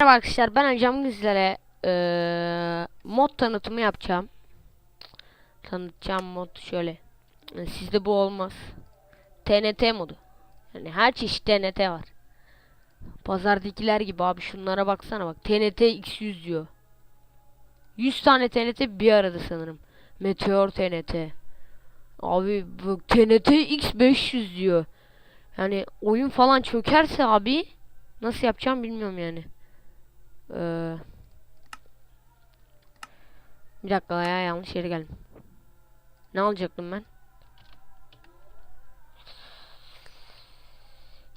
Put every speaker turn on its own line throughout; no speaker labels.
Merhaba arkadaşlar ben Acam sizlere eee, mod tanıtımı yapacağım. Tanıtacağım mod şöyle. Sizde bu olmaz. TNT modu. Yani her çeşit TNT var. Pazardakiler gibi abi şunlara baksana bak. TNT X100 diyor. 100 tane TNT bir arada sanırım. Meteor TNT. Abi bu TNT X500 diyor. Yani oyun falan çökerse abi nasıl yapacağım bilmiyorum yani. Ee, bir dakika ya yanlış yere geldim. Ne alacaktım ben?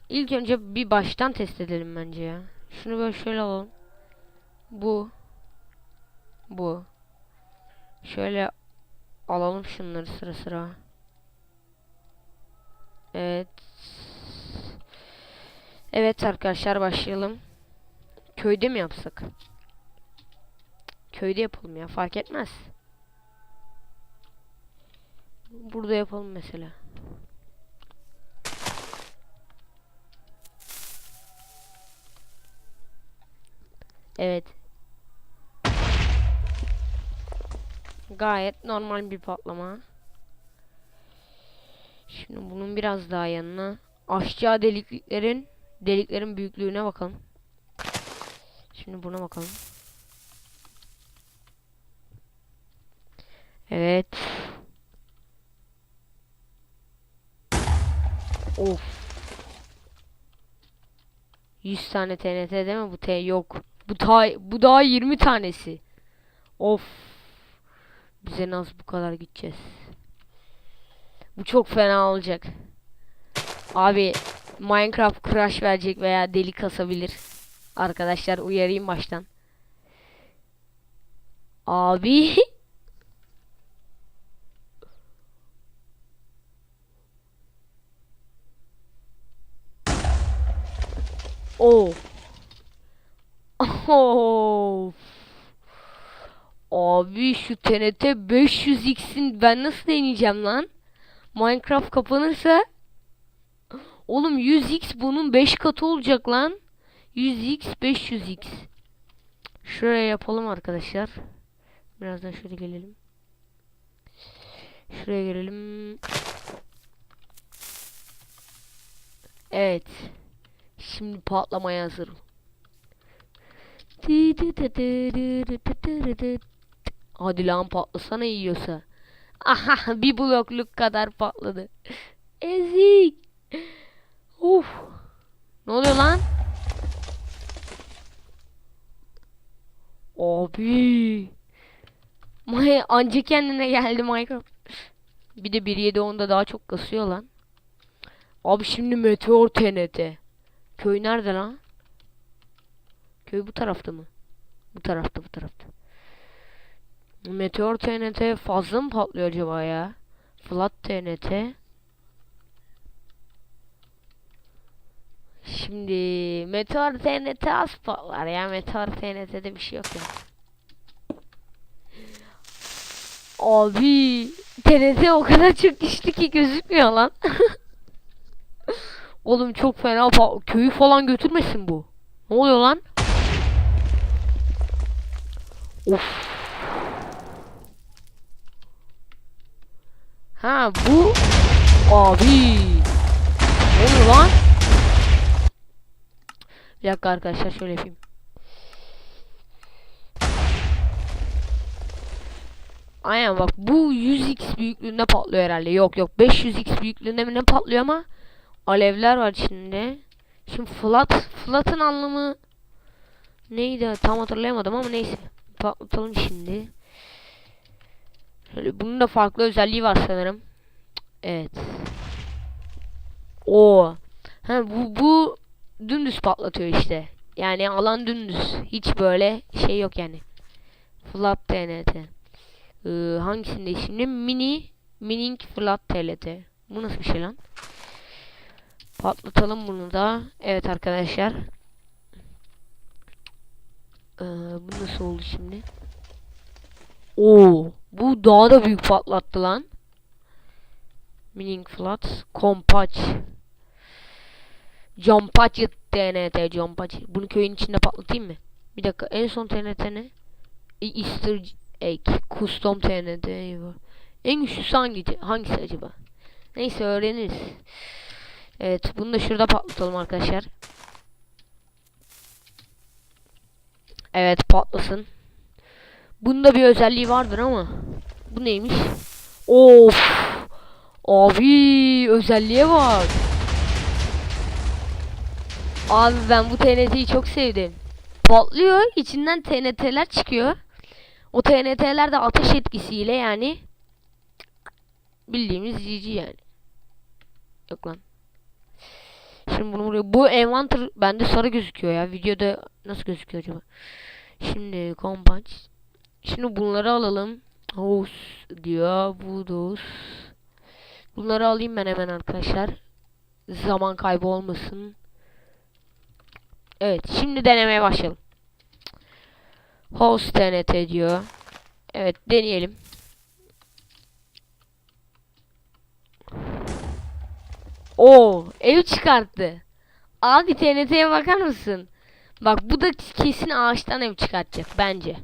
İlk önce bir baştan test edelim bence ya. Şunu böyle şöyle alalım. Bu. Bu. Şöyle alalım şunları sıra sıra. Evet. Evet arkadaşlar başlayalım. Köyde mi yapsak? Köyde yapalım ya fark etmez. Burada yapalım mesela. Evet. Gayet normal bir patlama. Şimdi bunun biraz daha yanına aşağı deliklerin deliklerin büyüklüğüne bakalım. Şimdi buna bakalım. Evet. Of. 100 tane TNT değil mi bu T yok. Bu ta bu daha 20 tanesi. Of. Bize nasıl bu kadar gideceğiz? Bu çok fena olacak. Abi Minecraft crash verecek veya delik kasabilir. Arkadaşlar uyarayım baştan. Abi. Oh. Of. Abi şu TNT 500x'in ben nasıl deneyeceğim lan? Minecraft kapanırsa Oğlum 100x bunun 5 katı olacak lan. 100x 500x. Şuraya yapalım arkadaşlar. Birazdan şöyle gelelim. Şuraya gelelim. Evet. Şimdi patlamaya hazır. Hadi lan patlasana yiyorsa. Aha bir blokluk kadar patladı. Ezik. Uf. Ne oluyor lan? Abi. May anca kendine geldi Minecraft. Bir de 1.7.10'da daha çok kasıyor lan. Abi şimdi meteor TNT. Köy nerede lan? Köy bu tarafta mı? Bu tarafta bu tarafta. Meteor TNT fazla mı patlıyor acaba ya? Flat TNT. Şimdi Meteor TNT az patlar ya. Meteor TNT'de bir şey yok ya. Abi TNT o kadar çok güçlü ki gözükmüyor lan. Oğlum çok fena köyü falan götürmesin bu. Ne oluyor lan? Of. Ha bu abi. Ne lan? Bir dakika arkadaşlar şöyle yapayım. Aynen bak bu 100x büyüklüğünde patlıyor herhalde. Yok yok 500x büyüklüğünde mi ne patlıyor ama alevler var içinde. Şimdi flat flat'ın anlamı neydi tam hatırlayamadım ama neyse. Patlatalım şimdi. Bunun da farklı özelliği var sanırım. Evet. O. Ha bu bu dümdüz patlatıyor işte. Yani alan dümdüz. Hiç böyle şey yok yani. Flat TNT. Ee, hangisinde şimdi? Mini Mining Flat TNT. Bu nasıl bir şey lan? Patlatalım bunu da. Evet arkadaşlar. Ee, bu nasıl oldu şimdi? Oo, bu daha da büyük patlattı lan. Mining flat. Kompaç. Campaçı TNT campaçı. Bunu köyün içinde patlatayım mı? Bir dakika en son TNT ne? E, Easter egg. Custom TNT. En güçlüsü hangi, hangisi acaba? Neyse öğreniriz. Evet bunu da şurada patlatalım arkadaşlar. Evet patlasın. Bunda bir özelliği vardır ama. Bu neymiş? Of. Abi özelliğe bak. Abi ben bu TNT'yi çok sevdim. Patlıyor, içinden TNT'ler çıkıyor. O TNT'ler de ateş etkisiyle yani bildiğimiz GG yani. Yok lan. Şimdi bunu buraya bu envanter bende sarı gözüküyor ya. Videoda nasıl gözüküyor acaba? Şimdi kompanç. Şimdi bunları alalım. House diyor. Budos. Bunları alayım ben hemen arkadaşlar. Zaman kaybı olmasın. Evet. Şimdi denemeye başlayalım. Host TNT diyor. Evet deneyelim. Oo, ev çıkarttı. Abi TNT'ye bakar mısın? Bak bu da kesin ağaçtan ev çıkartacak bence.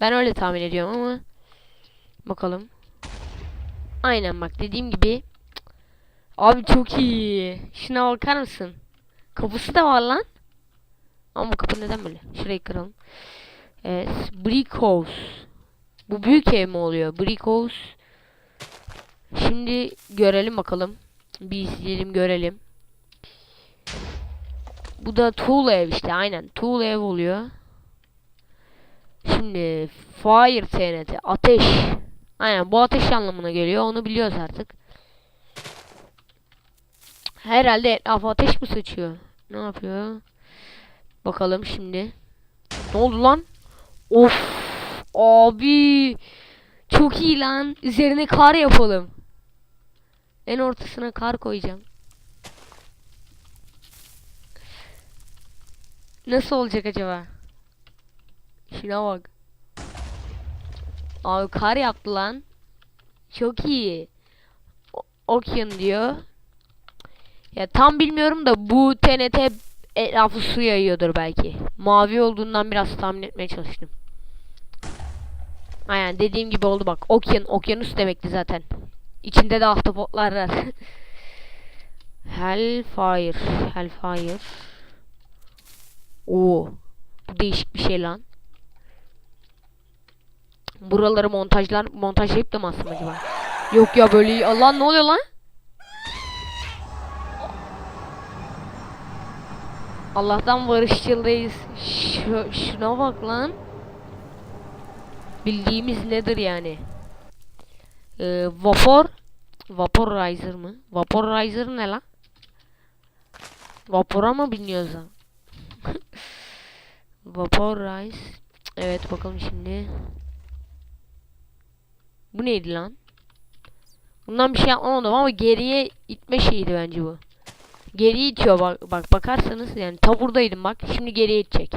Ben öyle tahmin ediyorum ama bakalım. Aynen bak dediğim gibi. Abi çok iyi. Şuna bakar mısın? Kapısı da var lan. Ama kapı neden böyle? Şurayı kıralım. Evet. Brick House. Bu büyük ev mi oluyor? Brick House. Şimdi görelim bakalım. Bir izleyelim görelim. Bu da tool ev işte aynen. Tool ev oluyor. Şimdi fire TNT ateş. Aynen bu ateş anlamına geliyor. Onu biliyoruz artık. Herhalde etrafa ateş mi saçıyor? Ne yapıyor? Bakalım şimdi. Ne oldu lan? Of. Abi. Çok iyi lan. Üzerine kar yapalım. En ortasına kar koyacağım. Nasıl olacak acaba? Şuna bak. Abi kar yaptı lan. Çok iyi. O Ocean diyor. Ya tam bilmiyorum da bu TNT etrafı su yayıyordur belki. Mavi olduğundan biraz tahmin etmeye çalıştım. Aynen dediğim gibi oldu bak. Okean, okyanus demekti zaten. İçinde de ahtapotlar var. Hellfire, Hellfire. Oo. Bu değişik bir şey lan. Buraları montajlar montajlayıp da mı acaba? Yok ya böyle Allah ne oluyor lan? Allah'tan barışçıldayız. Şu, şuna bak lan. Bildiğimiz nedir yani? Ee, vapor Vaporizer mı? Vaporizer ne lan? Vapora mı biniyoruz lan? Vaporize Evet bakalım şimdi Bu neydi lan? Bundan bir şey yapmadım ama geriye itme şeyiydi bence bu. Geriye itiyor bak, bak bakarsanız yani taburdaydım bak şimdi geriye itecek.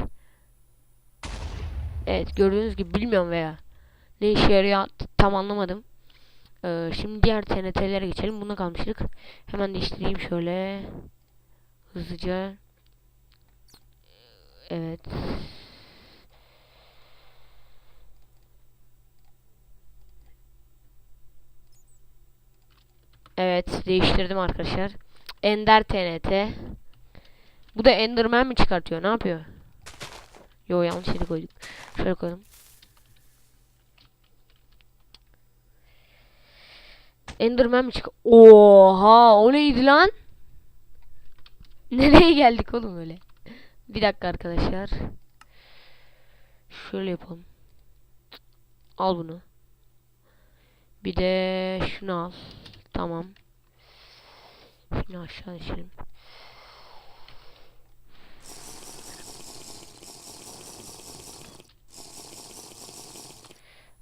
Evet gördüğünüz gibi bilmiyorum veya Ne işe yarıyor tam anlamadım. Ee, Şimdi diğer TNT'lere geçelim. Buna kalmıştık. Hemen değiştireyim şöyle. Hızlıca. Evet Evet değiştirdim arkadaşlar. Ender TNT. Bu da Enderman mi çıkartıyor? Ne yapıyor? Yo yanlış yere koyduk. Şöyle koyalım. Enderman mi çık? Oha, o neydi lan? Nereye geldik oğlum öyle? Bir dakika arkadaşlar. Şöyle yapalım. Al bunu. Bir de şunu al. Tamam. Şimdi aşağı düşelim.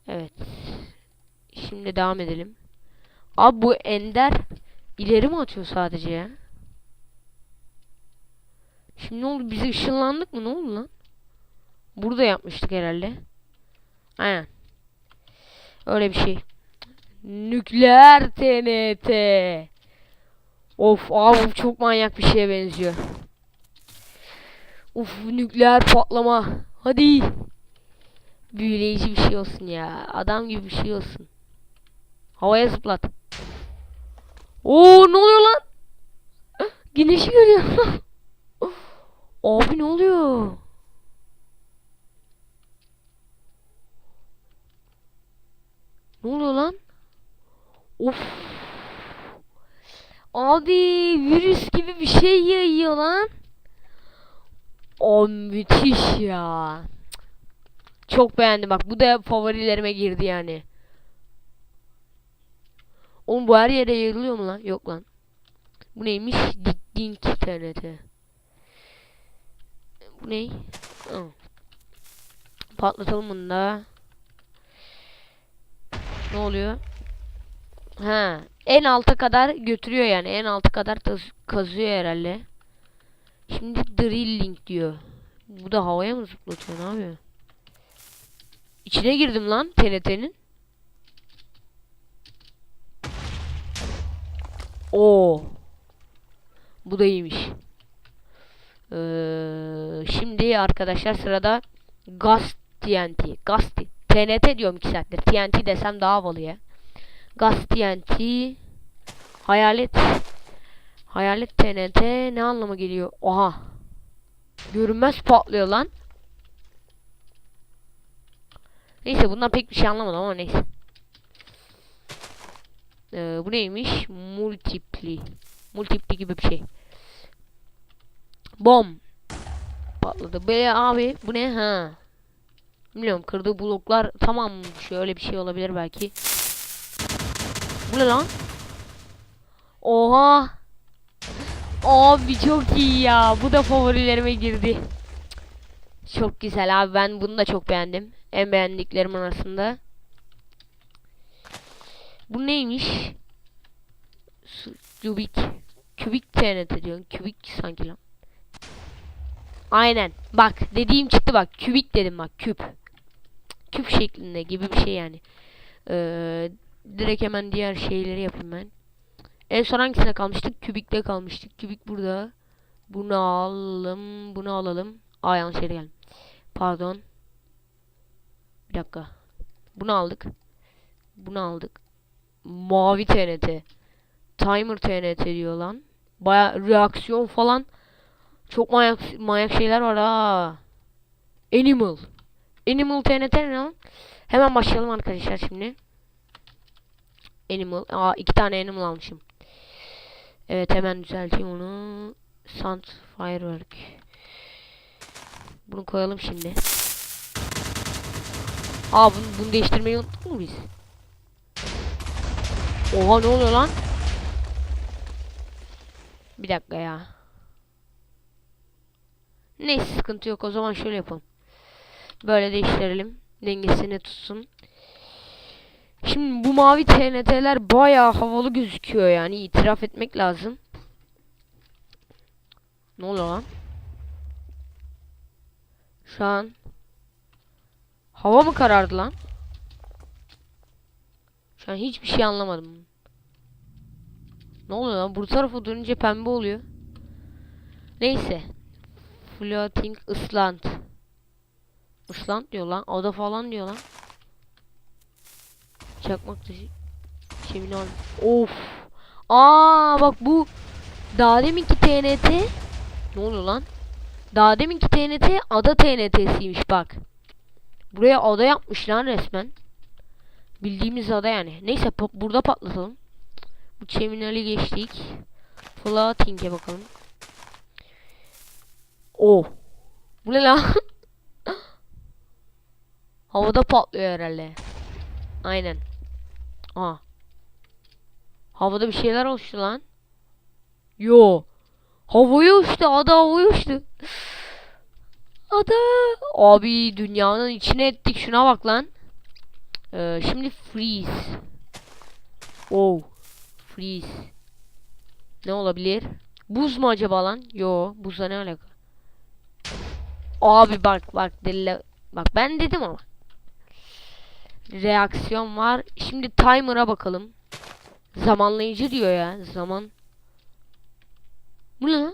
Evet. Şimdi devam edelim. Abi bu ender ileri mi atıyor sadece ya? Şimdi ne oldu? Bizi ışınlandık mı? Ne oldu lan? Burada yapmıştık herhalde. Aynen. Öyle bir şey. Nükleer TNT. Of abi çok manyak bir şeye benziyor. Uf nükleer patlama. Hadi. Büyüleyici bir şey olsun ya. Adam gibi bir şey olsun. Havaya zıplat. Oo ne oluyor lan? Güneşi görüyor. Abi ne oluyor? Ne oluyor lan? Of. Abi virüs gibi bir şey yayıyor lan. O müthiş ya. Çok beğendim bak bu da favorilerime girdi yani. Oğlum bu her yere yayılıyor mu lan? Yok lan. Bu neymiş? Dink TNT. Bu ne? Hı. Patlatalım bunu da. Ne oluyor? Ha, en alta kadar götürüyor yani. En alta kadar kazıyor herhalde. Şimdi drilling diyor. Bu da havaya mı zıplatıyor? Ne yapıyor? İçine girdim lan TNT'nin. Oo. Bu da iyiymiş. Ee, şimdi arkadaşlar sırada Gaz TNT. Gaz T- TNT diyorum 2 saattir. TNT desem daha havalı ya. Gaz TNT. Hayalet. Hayalet TNT ne anlama geliyor? Oha. Görünmez patlıyor lan. Neyse bundan pek bir şey anlamadım ama neyse. Ee, bu neymiş? Multipli. Multipli gibi bir şey. Bom. Patladı. Böyle abi bu ne ha? Bilmiyorum kırdığı bloklar tamam şöyle bir şey olabilir belki. Bu ne lan? Oha. Abi çok iyi ya. Bu da favorilerime girdi. Çok güzel abi ben bunu da çok beğendim. En beğendiklerim arasında. Bu neymiş? Kübik. Kübik TNT diyorsun. Kübik sanki lan. Aynen. Bak dediğim çıktı bak. Kübik dedim bak. Küp. Küp şeklinde gibi bir şey yani. Ee, direkt hemen diğer şeyleri yapayım ben. En son hangisine kalmıştık? Kübikte kalmıştık. Kübik burada. Bunu alalım. Bunu alalım. Aa yanlış yere geldim. Pardon. Bir dakika. Bunu aldık. Bunu aldık. Mavi TNT. Timer TNT diyor lan. Baya reaksiyon falan. Çok manyak manyak şeyler var ha. Animal. Animal TNT ne lan? Hemen başlayalım arkadaşlar şimdi. Animal. Aa iki tane animal almışım. Evet hemen düzelteyim onu. Sand Firework. Bunu koyalım şimdi. Aa bunu, bunu değiştirmeyi unuttuk mu biz? Oha ne oluyor lan? Bir dakika ya. Neyse sıkıntı yok o zaman şöyle yapalım. Böyle değiştirelim. Dengesini tutsun. Şimdi bu mavi TNT'ler bayağı havalı gözüküyor yani itiraf etmek lazım. Ne oluyor lan? Şu an hava mı karardı lan? Şu an hiçbir şey anlamadım. Ne oluyor lan? Bu tarafa dönünce pembe oluyor. Neyse. Floating Island. Island diyor lan. Ada falan diyor lan. Çakmak taşı. Çemini al. Of. Aa bak bu daha deminki TNT ne oluyor lan? Daha deminki TNT ada TNT'siymiş bak. Buraya ada yapmış lan resmen. Bildiğimiz ada yani. Neyse burada patlatalım. Bu çeminali geçtik. Floating'e bakalım. O. Bu ne lan? Havada patlıyor herhalde. Aynen. Aa. Havada bir şeyler oluştu lan. Yo. Havaya uçtu. Ada havaya uçtu. Ada. Abi dünyanın içine ettik. Şuna bak lan. Ee, şimdi freeze. Oh. Freeze. Ne olabilir? Buz mu acaba lan? Yo. Buzla ne alaka? Abi bak bak deli. Bak ben dedim ama. Reaksiyon var. Şimdi timer'a bakalım. Zamanlayıcı diyor ya. Zaman. Bu ne?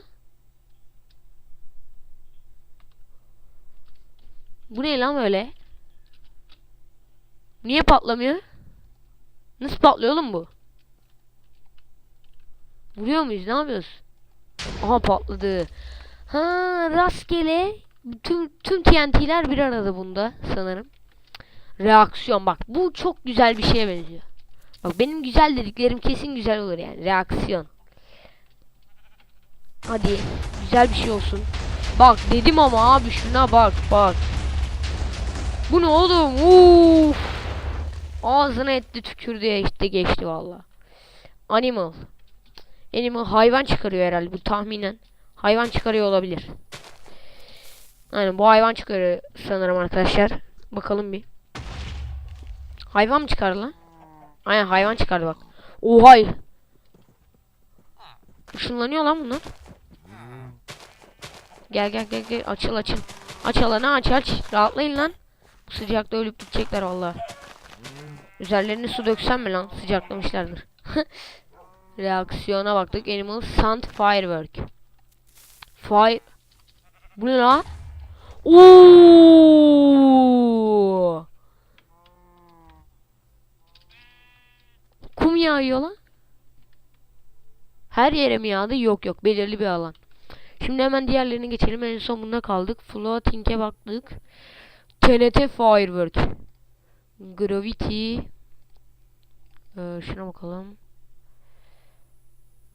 Bu ne lan böyle? Niye patlamıyor? Nasıl patlıyor oğlum bu? Vuruyor muyuz? Ne yapıyoruz? Aha patladı. Ha rastgele tüm tüm TNT'ler bir arada bunda sanırım. Reaksiyon bak bu çok güzel bir şeye benziyor. Bak benim güzel dediklerim kesin güzel olur yani. Reaksiyon. Hadi güzel bir şey olsun. Bak dedim ama abi şuna bak bak. Bu ne oğlum? Uf. Ağzına etti tükürdü ya işte geçti valla. Animal. Animal hayvan çıkarıyor herhalde bu tahminen. Hayvan çıkarıyor olabilir. Aynen bu hayvan çıkarıyor sanırım arkadaşlar. Bakalım bir. Hayvan mı çıkardı lan? Aynen hayvan çıkardı bak. Oha. Işınlanıyor lan bunlar. Gel gel gel gel açıl açıl. Aç alanı aç aç. Rahatlayın lan. Bu sıcakta ölüp gidecekler valla. Üzerlerine su döksem mi lan? Sıcaklamışlardır. Reaksiyona baktık. Animal Sand Firework. Fire. Bu ne lan? Oo! Kum yağıyor lan. Her yere mi yağdı? Yok yok. Belirli bir alan. Şimdi hemen diğerlerine geçelim. En son bunda kaldık. Floating'e baktık. TNT Firework. Gravity. Ee, şuna bakalım.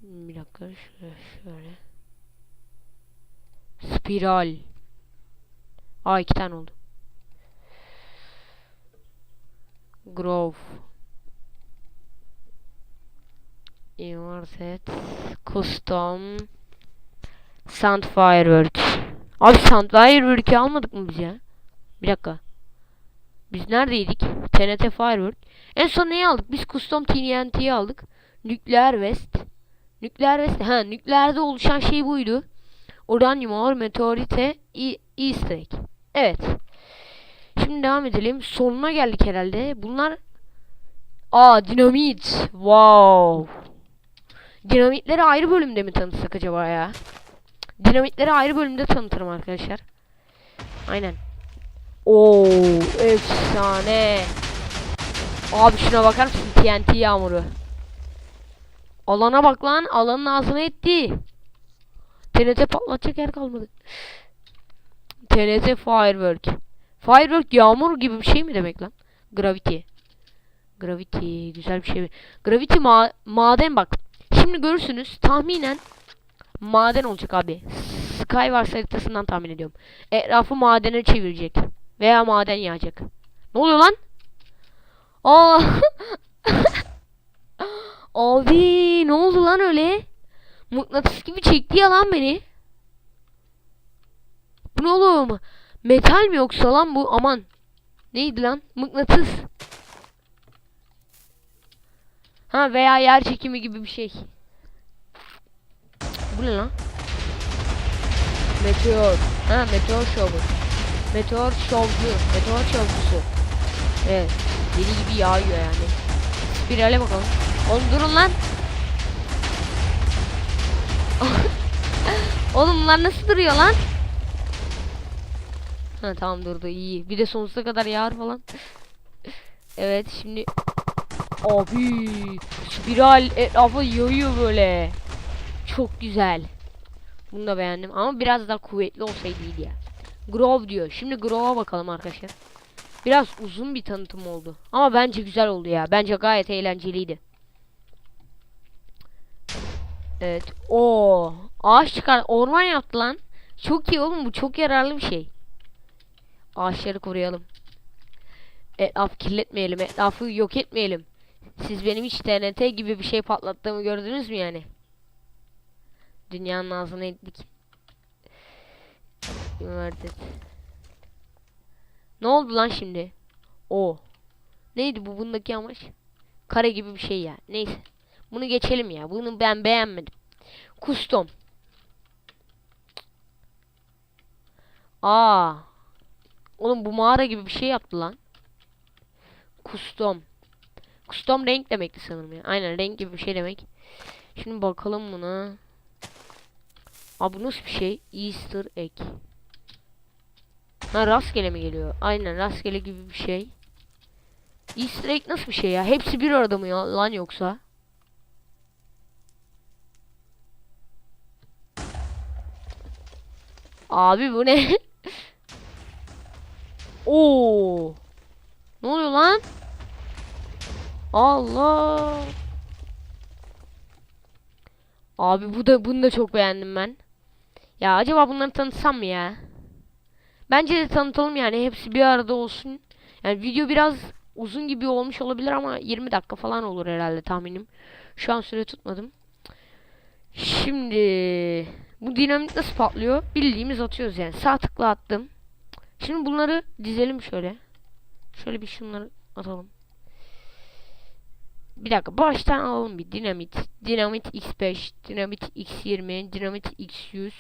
Bir dakika. Şöyle. şöyle. Spiral. Aa iki tane oldu. Grove. Inverted. Custom. Sound Firework. Abi Sound Firework'ü almadık mı biz ya? Bir dakika. Biz neredeydik? TNT Firework. En son neyi aldık? Biz Custom TNT'yi aldık. Nükleer West. Nükleer West. Ha nükleerde oluşan şey buydu. Uranyum or meteorite Easter egg. Evet. Şimdi devam edelim. Sonuna geldik herhalde. Bunlar Aa dinamit. Wow. Dinamitleri ayrı bölümde mi tanıtsak acaba ya? Dinamitleri ayrı bölümde tanıtırım arkadaşlar. Aynen. Oo efsane. Abi şuna bakar mısın? TNT yağmuru. Alana bak lan. Alanın ağzına etti. TNT patlatacak yer kalmadı. TNT Firework. Firework yağmur gibi bir şey mi demek lan? Gravity. Gravity güzel bir şey. Gravity ma maden bak. Şimdi görürsünüz tahminen maden olacak abi. Skywars haritasından tahmin ediyorum. Etrafı madene çevirecek. Veya maden yağacak. Ne oluyor lan? Aa. abi ne oldu lan öyle? Mıknatıs gibi çekti ya lan beni. Bu ne oğlum? Metal mi yoksa lan bu? Aman. Neydi lan? Mıknatıs. Ha veya yer çekimi gibi bir şey. Ne lan? Meteor. Ha meteor şovu. Meteor şovcu. Meteor şovcusu. Evet. Deli gibi yağıyor yani. Spirale bakalım. Oğlum durun lan. Oğlum bunlar nasıl duruyor lan? Ha tamam durdu iyi. Bir de sonsuza kadar yağar falan. evet şimdi Abi spiral etrafı yayıyor böyle. Çok güzel. Bunu da beğendim ama biraz daha kuvvetli olsaydı iyiydi ya. Grove diyor. Şimdi Grove'a bakalım arkadaşlar. Biraz uzun bir tanıtım oldu. Ama bence güzel oldu ya. Bence gayet eğlenceliydi. Evet. O ağaç çıkar. Orman yaptı lan. Çok iyi oğlum bu çok yararlı bir şey. Ağaçları koruyalım. Etrafı kirletmeyelim. Etrafı yok etmeyelim. Siz benim hiç TNT gibi bir şey patlattığımı gördünüz mü yani? Dünyanın ağzına ettik. Verdik. Ne oldu lan şimdi? O. Neydi bu bundaki amaç? Kare gibi bir şey ya. Neyse. Bunu geçelim ya. Bunu ben beğenmedim. Custom. Aa. Oğlum bu mağara gibi bir şey yaptı lan. Custom. Custom renk demekti sanırım ya. Aynen renk gibi bir şey demek. Şimdi bakalım buna. Aa bu nasıl bir şey? Easter egg. Ha rastgele mi geliyor? Aynen rastgele gibi bir şey. Easter egg nasıl bir şey ya? Hepsi bir arada mı ya lan yoksa? Abi bu ne? Oo. Ne oluyor lan? Allah. Abi bu da bunu da çok beğendim ben. Ya acaba bunları tanıtsam mı ya? Bence de tanıtalım yani hepsi bir arada olsun. Yani video biraz uzun gibi olmuş olabilir ama 20 dakika falan olur herhalde tahminim. Şu an süre tutmadım. Şimdi bu dinamit nasıl patlıyor? Bildiğimiz atıyoruz yani. Sağ tıkla attım. Şimdi bunları dizelim şöyle. Şöyle bir şunları atalım. Bir dakika baştan alalım bir dinamit. Dinamit X5, dinamit X20, dinamit X100,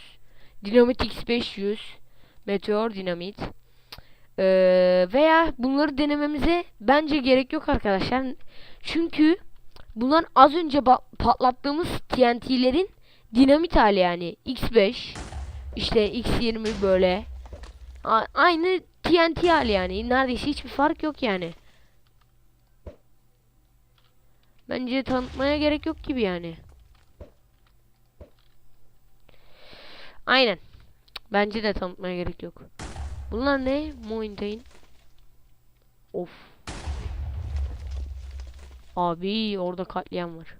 dinamit X500, meteor dinamit. Ee, veya bunları denememize bence gerek yok arkadaşlar. Çünkü bunlar az önce patlattığımız TNT'lerin dinamit hali yani. X5, işte X20 böyle. A- aynı TNT hali yani. Neredeyse hiçbir fark yok yani. Bence tanıtmaya gerek yok gibi yani. Aynen. Bence de tanıtmaya gerek yok. Bunlar ne? Mountain. Of. Abi orada katliam var.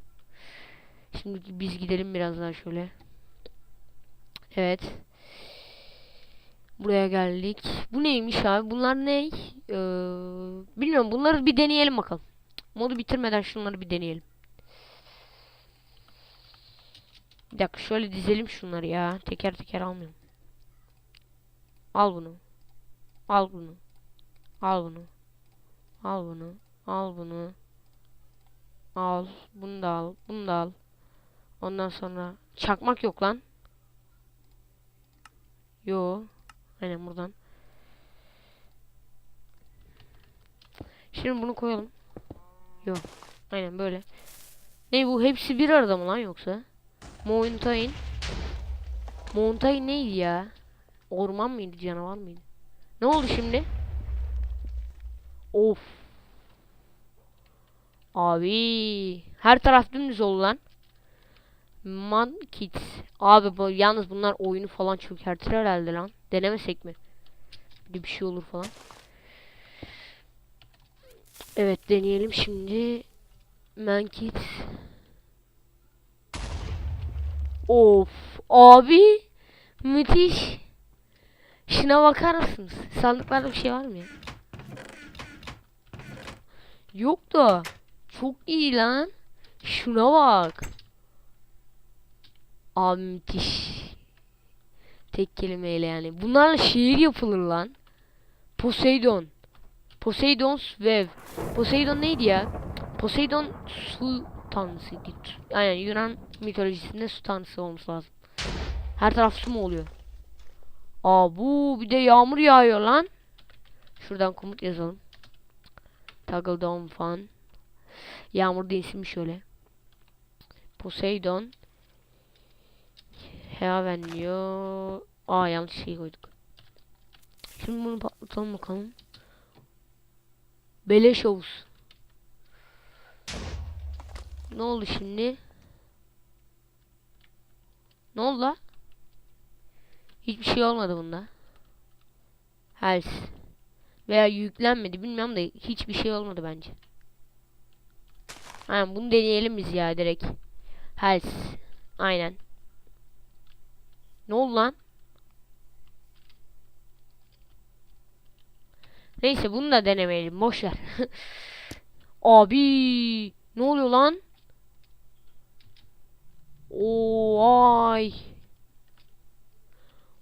Şimdi biz gidelim biraz daha şöyle. Evet. Buraya geldik. Bu neymiş abi? Bunlar ne? Ee, bilmiyorum. Bunları bir deneyelim bakalım. Modu bitirmeden şunları bir deneyelim. Bir dakika şöyle dizelim şunları ya. Teker teker almıyorum. Al bunu. Al bunu. Al bunu. Al bunu. Al bunu. Al. Bunu da al. Bunu da al. Ondan sonra çakmak yok lan. Yo. Aynen buradan. Şimdi bunu koyalım. Yok. Aynen böyle. Ne bu? Hepsi bir arada mı lan yoksa? Mountain. Mountain neydi ya? Orman mıydı? Canavar mıydı? Ne oldu şimdi? Of. Abi. Her taraf dümdüz oldu lan. Man Kids. Abi bu, yalnız bunlar oyunu falan çökertir herhalde lan. Denemesek mi? Bir bir şey olur falan. Evet deneyelim şimdi. Man Kids. Of abi müthiş. Şuna bakar mısınız? Sandıklarda bir şey var mı? Yok da çok iyi lan. Şuna bak. Abi müthiş. Tek kelimeyle yani. Bunlarla şehir yapılır lan. Poseidon. Poseidon's Web. Poseidon neydi ya? Poseidon su tanrısıydı. Aynen Yunan mitolojisinde su tanrısı olması lazım. Her taraf su mu oluyor? Aa bu bir de yağmur yağıyor lan. Şuradan komut yazalım. Toggle down fan. Yağmur değilsin şöyle. Poseidon. Heaven diyor. Aa yanlış şey koyduk. Şimdi bunu patlatalım bakalım. Beleş olsun. Ne oldu şimdi? Ne oldu la? Hiçbir şey olmadı bunda. Health. Veya yüklenmedi bilmiyorum da hiçbir şey olmadı bence. Aynen bunu deneyelim biz ya direkt. Health. Aynen. Ne oldu lan? Neyse bunu da denemeyelim. Boş ver. Abi ne oluyor lan? Oo ay.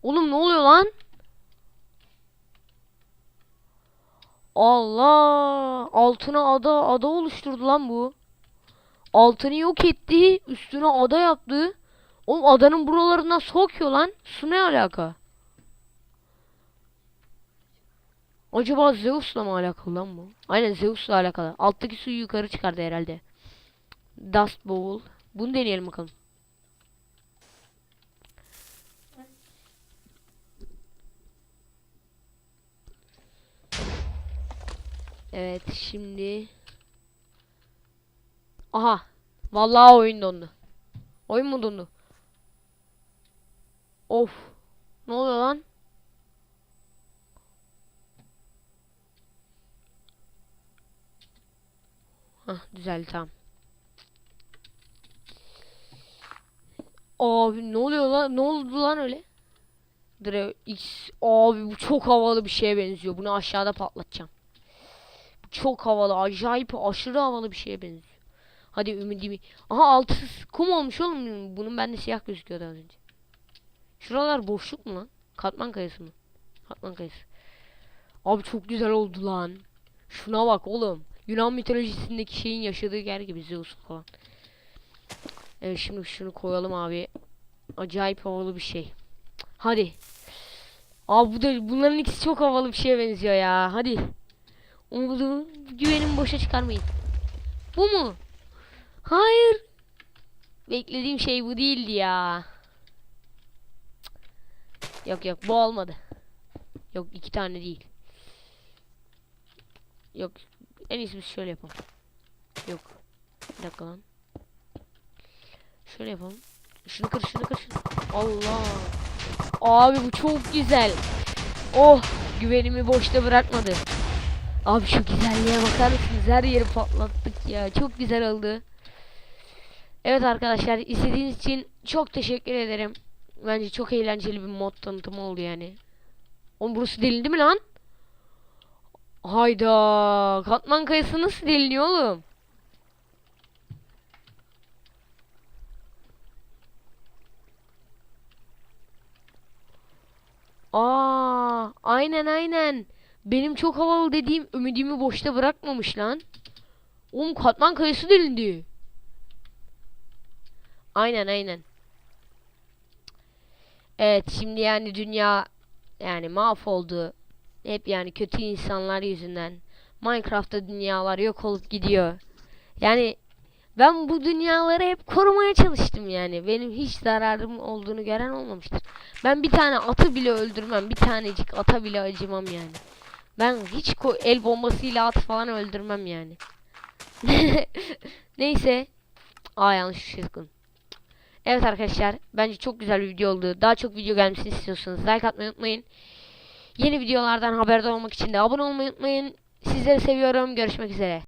Oğlum ne oluyor lan? Allah! Altına ada ada oluşturdu lan bu. Altını yok etti, üstüne ada yaptı. Oğlum adanın buralarından sokuyor lan. Su ne alaka? Acaba Zeus'la mı alakalı lan bu? Aynen Zeus'la alakalı. Alttaki suyu yukarı çıkardı herhalde. Dust Bowl. Bunu deneyelim bakalım. Evet şimdi. Aha Vallahi oyun dondu. Oyun mu dondu? Of Ne oluyor lan? Hah düzeldi tamam. Abi ne oluyor lan? Ne oldu lan öyle? Dre X Abi bu çok havalı bir şeye benziyor. Bunu aşağıda patlatacağım çok havalı. Acayip aşırı havalı bir şeye benziyor. Hadi ümidimi. Aha altı kum olmuş oğlum. Bunun bende siyah gözüküyordu az önce. Şuralar boşluk mu lan? Katman kayası mı? Katman kayası. Abi çok güzel oldu lan. Şuna bak oğlum. Yunan mitolojisindeki şeyin yaşadığı yer gibi Zeus falan. Evet şimdi şunu koyalım abi. Acayip havalı bir şey. Hadi. Abi bu da bunların ikisi çok havalı bir şeye benziyor ya. Hadi. Umudumu, güvenimi boşa çıkarmayın. Bu mu? Hayır. Beklediğim şey bu değildi ya. Yok yok bu olmadı. Yok iki tane değil. Yok en iyisi şöyle yapalım. Yok. Bir dakika lan. Şöyle yapalım. Şunu kır şunu kır. Şunu. Allah. Abi bu çok güzel. Oh güvenimi boşta bırakmadı. Abi şu güzelliğe bakar mısınız? Her yeri patlattık ya. Çok güzel oldu. Evet arkadaşlar izlediğiniz için çok teşekkür ederim. Bence çok eğlenceli bir mod tanıtımı oldu yani. Oğlum burası delindi mi lan? Hayda. Katman kayası nasıl deliniyor oğlum? Aa, aynen aynen. Benim çok havalı dediğim ümidimi boşta bırakmamış lan. Oğlum katman kayası delindi. Aynen aynen. Evet şimdi yani dünya yani mahvoldu. Hep yani kötü insanlar yüzünden. Minecraft'ta dünyalar yok olup gidiyor. Yani ben bu dünyaları hep korumaya çalıştım yani. Benim hiç zararım olduğunu gören olmamıştır. Ben bir tane atı bile öldürmem. Bir tanecik ata bile acımam yani. Ben hiç el bombasıyla at falan öldürmem yani. Neyse. Aa yanlış bir şey. Evet arkadaşlar. Bence çok güzel bir video oldu. Daha çok video gelmesini istiyorsanız like atmayı unutmayın. Yeni videolardan haberdar olmak için de abone olmayı unutmayın. Sizleri seviyorum. Görüşmek üzere.